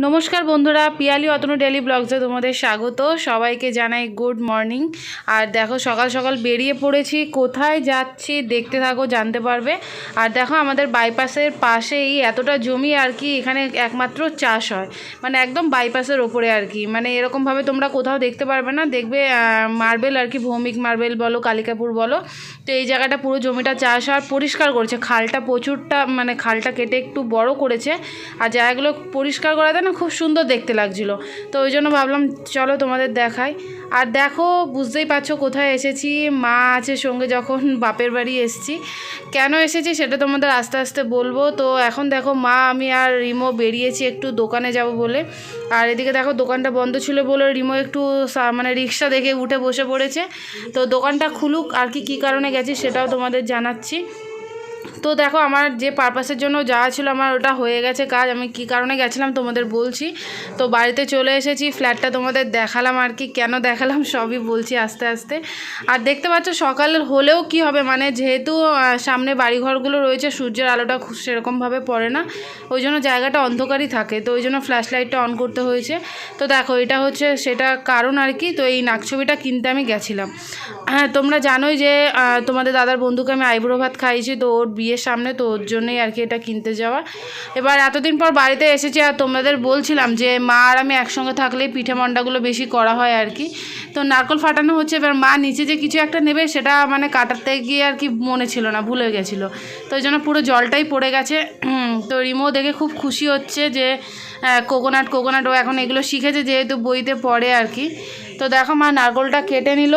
নমস্কার বন্ধুরা, পিয়ালি অতনু ডেলি ব্লগসে তোমাদের স্বাগত। সবাইকে জানাই গুড মর্নিং। আর দেখো, সকাল সকাল বেরিয়ে পড়েছি। কোথায় যাচ্ছি দেখতে থাকো, জানতে পারবে। আর দেখো, আমাদের বাইপাসের পাশেই এতটা জমি আর কি, এখানে একমাত্র চাষ হয়। মানে একদম বাইপাসের ওপরে আর কি। মানে এরকমভাবে তোমরা কোথাও দেখতে পারবে না। দেখবে মার্বেল আর কি, ভৌমিক মার্বেল বলো, কালিকাপুর বলো। তো এই জায়গাটা পুরো জমিটা চাষ আর পরিষ্কার করেছে। খালটা প্রচুরটা মানে খালটা কেটে একটু বড় করেছে। আর জায়গাগুলো পরিষ্কার করাতে না, খুব সুন্দর দেখতে লাগছিল। তো ওই জন্য ভাবলাম, চলো তোমাদের দেখাই। আর দেখো, বুঝতেই পারছ কোথায় এসেছি। মা আছে সঙ্গে যখন বাপের বাড়ি এসেছি। কেন এসেছি সেটা তোমাদের আস্তে আস্তে বলব। তো এখন দেখো, মা, আমি আর রিমো বেরিয়েছি একটু দোকানে যাব বলে। আর এদিকে দেখো, দোকানটা বন্ধ ছিল বলে রিমো একটু মানে রিক্সা দেখে উঠে বসে পড়েছে। তো দোকানটা খুলুক, আর কি কী কারণে গেছি সেটাও তোমাদের জানাচ্ছি। তো দেখো আমার যে পারপাসের জন্য যাওয়া ছিল আমার ওটা হয়ে গেছে কাজ। আমি কি কারণে গেছিলাম তোমাদের বলছি। তো বাড়িতে চলে এসেছি ফ্ল্যাটটা তোমাদের দেখালাম আর কি, কেন দেখালাম সবই বলছি আস্তে আস্তে। আর দেখতে পাচ্ছ সকাল হলেও কি হবে মানে যেহেতু সামনে বাড়িঘরগুলো রয়েছে, সূর্যের আলোটা সেরকমভাবে পড়ে না, ওই জন্য জায়গাটা অন্ধকারই থাকে, তো ওই জন্য ফ্ল্যাশ লাইটটা অন করতে হয়েছে। তো দেখো, এটা হচ্ছে সেটা কারণ আর কি, তো এই নাকছবিটা কিনতে আমি গেছিলাম। হ্যাঁ তোমরা জানোই যে তোমাদের দাদার বন্ধুকে আমি আইব্রো ভাত খাইয়েছি, তো ওর বিয়ের সামনে, তো ওর জন্যই আর কি এটা কিনতে যাওয়া। এবার এতদিন পর বাড়িতে এসেছি আর তোমাদের বলছিলাম যে, মা আর আমি একসঙ্গে থাকলেই পিঠে মন্ডাগুলো বেশি করা হয় আর কি। তো নারকল ফাটানো হচ্ছে, এবার মা নিচে যে কিছু একটা নেবে, সেটা মানে কাটাতে গিয়ে আর কি মনে ছিল না, ভুলে গেছিল। তো ওই জন্য পুরো জলটাই পড়ে গেছে। তো রিমো দেখে খুব খুশি হচ্ছে যে কোকোনাট কোকোনাট ও এখন এগুলো শিখেছে, যেহেতু বইতে পড়ে আর কি। তো দেখো মা নারকলটা কেটে নিল।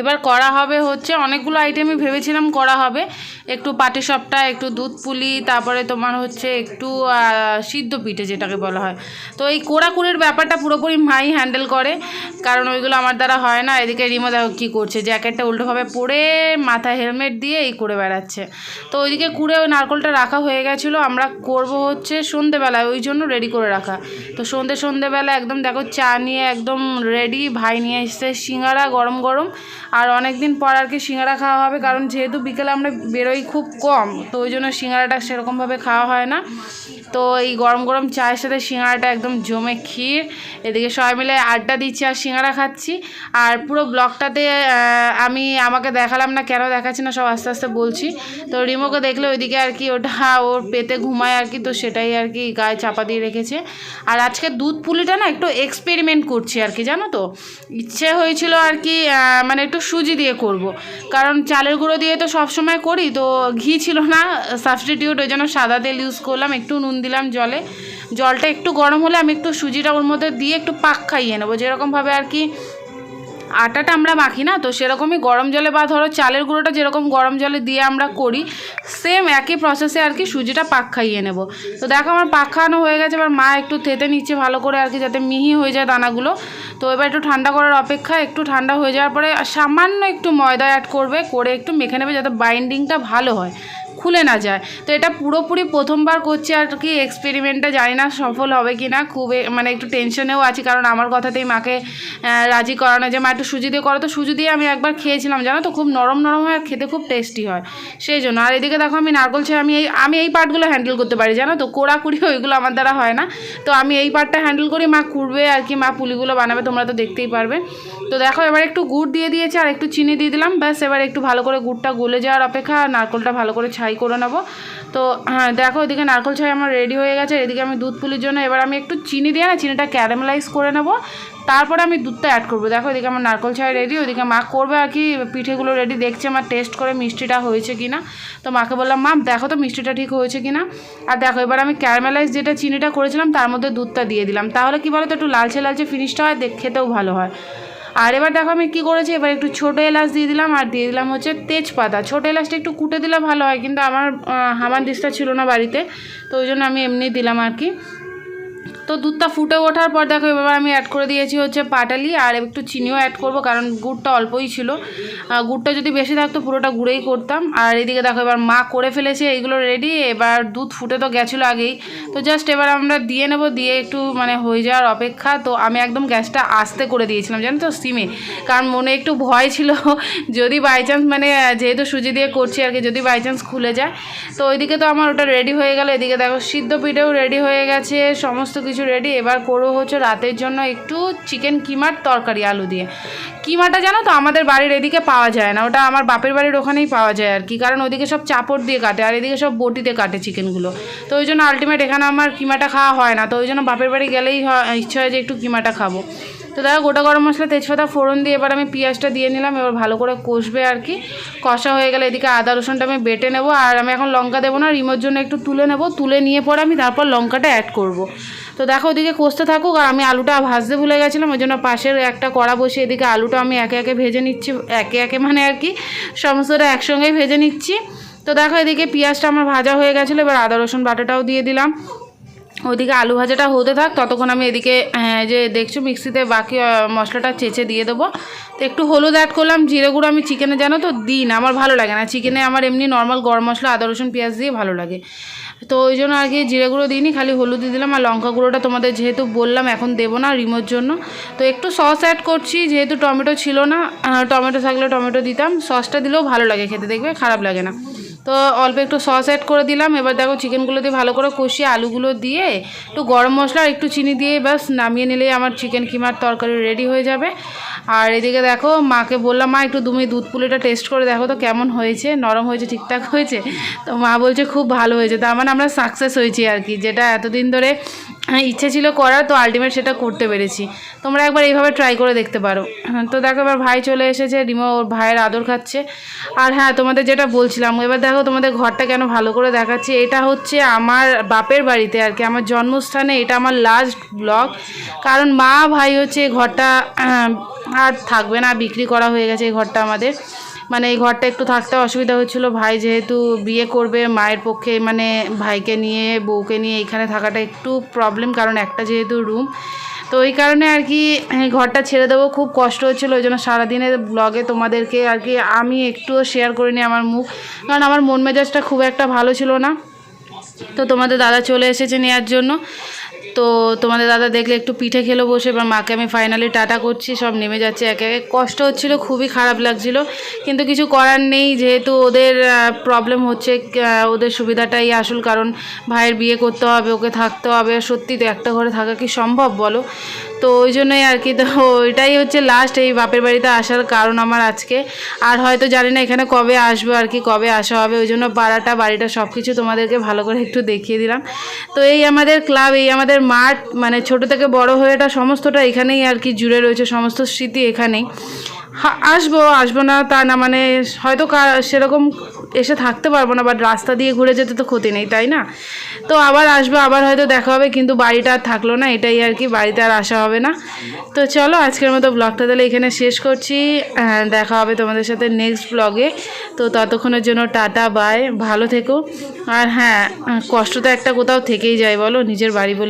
এবার করা হবে হচ্ছে, অনেকগুলো আইটেমই ভেবেছিলাম করা হবে। একটু পাটিসাপটা একটু দুধ পুলি, তারপরে তোমার হচ্ছে একটু সিদ্ধ পিঠে যেটাকে বলা হয়। তো এই কোড়াকুড়ির ব্যাপারটা পুরোপুরি মাই হ্যান্ডেল করে, কারণ ওইগুলো আমার দ্বারা হয় না। এদিকে রিমো দেখো কী করছে, জ্যাকেটটা উল্টোভাবে পরে মাথায় হেলমেট দিয়ে এই করে বেড়াচ্ছে। তো ওইদিকে কুড়ে ওই নারকলটা রাখা হয়ে গেছিল, আমরা করব হচ্ছে সন্ধেবেলায়, ওই জন্য রেডি করে রাখা। তো সন্ধে সন্ধেবেলা একদম দেখো চা নিয়ে একদম রেডি ভাই নিয়ে এসছে সিঙ্গারা গরম গরম। আর অনেক দিন পর আর কি সিঙ্গারা খাওয়া হবে, কারণ যেহেতু বিকেলে আমরা বেরোই খুব কম, তো ওই জন্য সিঙ্গারাটা সেরকমভাবে খাওয়া হয় না। তো এই গরম গরম চায়ের সাথে সিঙ্গারাটা একদম জমে ক্ষীর। এদিকে সবাই মিলে আড্ডা দিচ্ছি আর সিঙ্গারা খাচ্ছি। আর পুরো ব্লগটাতে আমি আমাকে দেখালাম না, কেন দেখাচ্ছি না সব আস্তে আস্তে বলছি। তো রিমোকে দেখলে ওইদিকে আর কি ওটা, ওর পেতে ঘুমায় আর কি, তো সেটাই আর কি গায়ে চাপা দিয়ে রেখেছে। আর আজকে দুধ পুলিটা না একটু এক্সপেরিমেন্ট করছি আর কি, জানো তো? ইচ্ছে হয়েছিল আর কি মানে একটু সুজি দিয়ে করব। কারণ চালের গুঁড়ো দিয়ে তো সবসময় করি, তো ঘি ছিল না সাবস্টিটিউট ওই জন্য সাদা তেল ইউজ করলাম, একটু নুন দিলাম জলে। জলটা একটু গরম হলে আমি একটু সুজিটা ওর মধ্যে দিয়ে একটু পাক খাইয়ে নেব। যেরকমভাবে আর কি আটাটা আমরা মাখি না, তো সেরকমই গরম জলে বা ধরো চালের গুঁড়োটা যেরকম গরম জলে দিয়ে আমরা করি সেম একই প্রসেসে আর কি সুজিটা পাক খাইয়ে নেব। তো দেখো আমার পাক খাওয়ানো হয়ে গেছে, এবার মা একটু থেতে নিচ্ছে ভালো করে আর কি যাতে মিহি হয়ে যায় দানাগুলো। তো এবার একটু ঠান্ডা করার অপেক্ষা একটু ঠান্ডা হয়ে যাওয়ার পরে সামান্য একটু ময়দা অ্যাড করবে, করে একটু মেখে নেবে যাতে বাইন্ডিংটা ভালো হয়। খুলে না যায়। তো এটা পুরোপুরি প্রথমবার করছি আর কি এক্সপেরিমেন্টটা জানি না সফল হবে কি না খুব এ- মানে একটু টেনশনেও আছি কারণ আমার কথাতেই মাকে রাজি করানো যে, মা, একটু সুজি দিয়ে করো। তো সুজি দিয়ে আমি একবার খেয়েছিলাম, জানো তো? খুব নরম নরম হয় আর খেতে খুব টেস্টি হয়। সেই জন্য। আর এদিকে দেখো, আমি নারকল ছেড়ে আমি এই আমি এই পার্টগুলো হ্যান্ডেল করতে পারি, জানো তো? কোড়াকুড়ি ওইগুলো আমার দ্বারা হয় না। তো আমি এই পার্টটা হ্যান্ডেল করি, মা কুড়বে আর কি, মা পুলিগুলো বানাবে, তোমরা তো দেখতেই পারবে। তো দেখো, এবার একটু গুড় দিয়ে দিয়েছি আর একটু চিনি দিয়ে দিলাম। ব্যাস, এবার একটু ভালো করে গুড়টা গলে যাওয়ার অপেক্ষা আর নারকলটা ভালো করে ছাই করে নেব। তো হ্যাঁ দেখো, এদিকে নারকল ছাই আমার রেডি হয়ে গেছে। এদিকে আমি দুধ পুলির জন্য এবার আমি একটু চিনি দিয়ে না, চিনিটা ক্যারামেলাইজ করে নেব। তারপরে আমি দুধটা অ্যাড করব। দেখো, এদিকে আমার নারকল ছাই রেডি ওদিকে মা করবে আর কি, পিঠেগুলো রেডি দেখছে আমার টেস্ট করে মিষ্টিটা হয়েছে কি না তো মাকে বললাম, মা, দেখো তো মিষ্টিটা ঠিক হয়েছে কি না আর দেখো, এবার আমি ক্যারামেলাইজ যেটা চিনিটা করেছিলাম, তার মধ্যে দুধটা দিয়ে দিলাম। তাহলে কি বলো তো একটু লালচে লালচে ফিনিশটা হয় খেতেও ভালো হয়। আর এবার দেখো আমি কী করেছি, এবার একটু ছোটো এলাচ দিয়ে দিলাম, আর দিয়ে দিলাম হচ্ছে তেজপাতা। ছোটো এলাচটা একটু কুটে দিলে ভালো হয়, কিন্তু আমার হামার দিশটা ছিল না বাড়িতে, তো ওই জন্য আমি এমনি দিলাম আর কি। তো দুধটা ফুটে ওঠার পর দেখো, এবার আমি অ্যাড করে দিয়েছি হচ্ছে পাটালি আর একটু চিনিও অ্যাড করব, কারণ গুড়টা অল্পই ছিল। গুড়টা যদি বেশি থাকতো, পুরোটা গুঁড়েই করতাম। আর এদিকে দেখো, এবার মা করে ফেলেছে, এইগুলো রেডি এবার দুধ ফুটে তো গেছিল আগেই। তো জাস্ট এবার আমরা দিয়ে নেব, দিয়ে একটু মানে হয়ে যাওয়ার অপেক্ষা। তো আমি একদম গ্যাসটা আস্তে করে দিয়েছিলাম, জানো তো সিমে কারণ মনে একটু ভয় ছিল, যদি বাই চান্স মানে যেহেতু সুজি দিয়ে করছি আর কি, যদি বাই চান্স খুলে যায়। তো ওইদিকে তো আমার ওটা রেডি হয়ে গেল, এদিকে দেখো, সিদ্ধ পিঠেও রেডি হয়ে গেছে, সমস্ত কিছু রেডি এবার করব হচ্ছে রাতের জন্য একটু চিকেন কিমার তরকারি, আলু দিয়ে। কিমাটা জানো তো আমাদের বাড়ির এদিকে পাওয়া যায় না। ওটা আমার বাপের বাড়ির ওখানেই পাওয়া যায় আর কি। কারণ ওদিকে সব চাপড় দিয়ে কাটে আর এদিকে সব বটিতে কাটে চিকেনগুলো তো ওই জন্য আলটিমেট এখানে আমার কিমাটা খাওয়া হয় না। তো ওই জন্য বাপের বাড়ি গেলেই ইচ্ছা হয় যে একটু কিমাটা খাব। তো দেখো গোটা গরম মশলা, তেজপাতা, ফোড়ন দিয়ে এবার আমি পেঁয়াজটা দিয়ে নিলাম। এবার ভালো করে কষবে আর কি। কষা হয়ে গেলে এদিকে আদা, রসুনটা আমি বেটে নেব। আর আমি এখন লঙ্কা দেবো না রিমোর জন্য একটু তুলে নেব। তুলে নিয়ে পরে আমি তারপর লঙ্কাটা অ্যাড করব। তো দেখো ওদিকে কষতে থাকুক আর আমি আলুটা ভাজতে ভুলে গেছিলাম ওই জন্য পাশের একটা কড়া বসিয়ে এদিকে আলুটা আমি একে একে ভেজে নিচ্ছি একে একে মানে আর কি সমস্তটা একসঙ্গেই ভেজে নিচ্ছি। তো দেখো এদিকে পেঁয়াজটা আমার ভাজা হয়ে গেছিল এবার আদা রসুন বাটাটাও দিয়ে দিলাম। ওইদিকে আলু ভাজাটা হতে থাক ততক্ষণ আমি এদিকে হ্যাঁ, যে দেখছ মিক্সিতে বাকি মশলাটা চেঁচে দিয়ে দেবো। তো একটু হলুদ অ্যাড করলাম জিরে গুঁড়ো আমি চিকেনে জানো তো দিই না আমার ভালো লাগে না। চিকেনে আমার এমনি নর্মাল গরম মশলা আদা রসুন পেঁয়াজ দিয়ে ভালো লাগে। তো ওই জন্য আর কি জিরে গুঁড়ো দিইনি, খালি হলুদ দিলাম আর লঙ্কা গুঁড়োটা তোমাদের যেহেতু বললাম এখন দেবো না রিমোর জন্য। তো একটু সস অ্যাড করছি, যেহেতু টমেটো ছিল না টমেটো থাকলে টমেটো দিতাম, সসটা দিলেও ভালো লাগে খেতে, দেখবে খারাপ লাগে না। তো অল্প একটু সস অ্যাড করে দিলাম। এবার দেখো চিকেনগুলো দিয়ে ভালো করে কষিয়ে আলুগুলো দিয়ে একটু গরম মশলা আর একটু চিনি দিয়ে ব্যাস নামিয়ে নিলেই আমার চিকেন কিমার তরকারি রেডি হয়ে যাবে। আর এদিকে দেখো মাকে বললাম, মা, একটু দুমি দুধ পুলিটা টেস্ট করে দেখো তো কেমন হয়েছে? নরম হয়েছে, ঠিকঠাক হয়েছে? তো মা বলছে, খুব ভালো হয়েছে। তার মানে আমরা সাকসেস হয়েছি আর কি, যেটা এতদিন ধরে হ্যাঁ, ইচ্ছে ছিল করার তো আলটিমেট সেটা করতে পেরেছি। তোমরা একবার এইভাবে ট্রাই করে দেখতে পারো। হ্যাঁ, তো দেখো এবার ভাই চলে এসেছে রিমো ওর ভাইয়ের আদর খাচ্ছে। আর হ্যাঁ তোমাদের যেটা বলছিলাম এবার দেখো তোমাদের ঘরটা কেন ভালো করে দেখাচ্ছি। এটা হচ্ছে আমার বাপের বাড়িতে আর কি আমার জন্মস্থানে এটা আমার লাস্ট ব্লগ কারণ মা ভাই হচ্ছে ঘরটা আর থাকবে না বিক্রি করা হয়ে গেছে এই ঘরটা আমাদের। মানে এই ঘরটা একটু থাকতে অসুবিধা হচ্ছিল ভাই যেহেতু বিয়ে করবে, মায়ের পক্ষে মানে ভাইকে নিয়ে, বউকে নিয়ে এখানে থাকাটা একটু প্রবলেম কারণ একটা যেহেতু রুম তো ওই কারণে আর কি ঘরটা ছেড়ে দেবো। খুব কষ্ট হচ্ছিল, ওই জন্য সারাদিনের ব্লগে তোমাদেরকে আর কি আমি একটুও শেয়ার করিনি আমার মুখ। কারণ আমার মন মেজাজটা খুব একটা ভালো ছিল না। তো তোমাদের দাদা চলে এসেছে নেওয়ার জন্য। তো তোমাদের দাদা দেখলে একটু পিঠে খেলো বসে, এবার মাকে আমি ফাইনালি টাটা করছি, সব নেমে যাচ্ছে একে একে। কষ্ট হচ্ছিল, খুবই খারাপ লাগছিল, কিন্তু কিছু করার নেই, যেহেতু ওদের প্রবলেম হচ্ছে ওদের সুবিধাটাই আসল কারণ, ভাইয়ের বিয়ে করতে হবে, ওকে থাকতে হবে। সত্যি তো একটা ঘরে থাকা কি সম্ভব বলো? তো ওই জন্যই আর কি, তো ওইটাই হচ্ছে লাস্ট এই বাপের বাড়িতে আসার কারণ আমার আজকে। আর হয়তো জানি না এখানে কবে আসব আর কি, কবে আসা হবে, ওই জন্য পাড়াটা, বাড়িটা সব কিছু তোমাদেরকে ভালো করে একটু দেখিয়ে দিলাম। তো এই আমাদের ক্লাব এই আমাদের মাঠ মানে ছোট থেকে বড় হয়ে এটা সমস্তটা এখানেই আর কি জুড়ে রয়েছে, সমস্ত স্মৃতি এখানেই। আসব আসব না তা না মানে হয়তো সেরকম এসে থাকতে পারব না বাট রাস্তা দিয়ে ঘুরে যেতে তো ক্ষতি নেই, তাই না? তো আবার আসব, আবার হয়তো দেখা হবে, কিন্তু বাড়িটা আর থাকল না, এটাই আর কি, বাড়িতে আর আসা হবে না। তো চলো, আজকের মতো ব্লগটা তাহলে এখানে শেষ করছি দেখা হবে তোমাদের সাথে নেক্সট ব্লগে তো ততক্ষণের জন্য টাটা বাই ভালো থেকো। আর হ্যাঁ কষ্ট তো একটা কোথাও থেকেই যায়, বলো, নিজের বাড়ি বলে।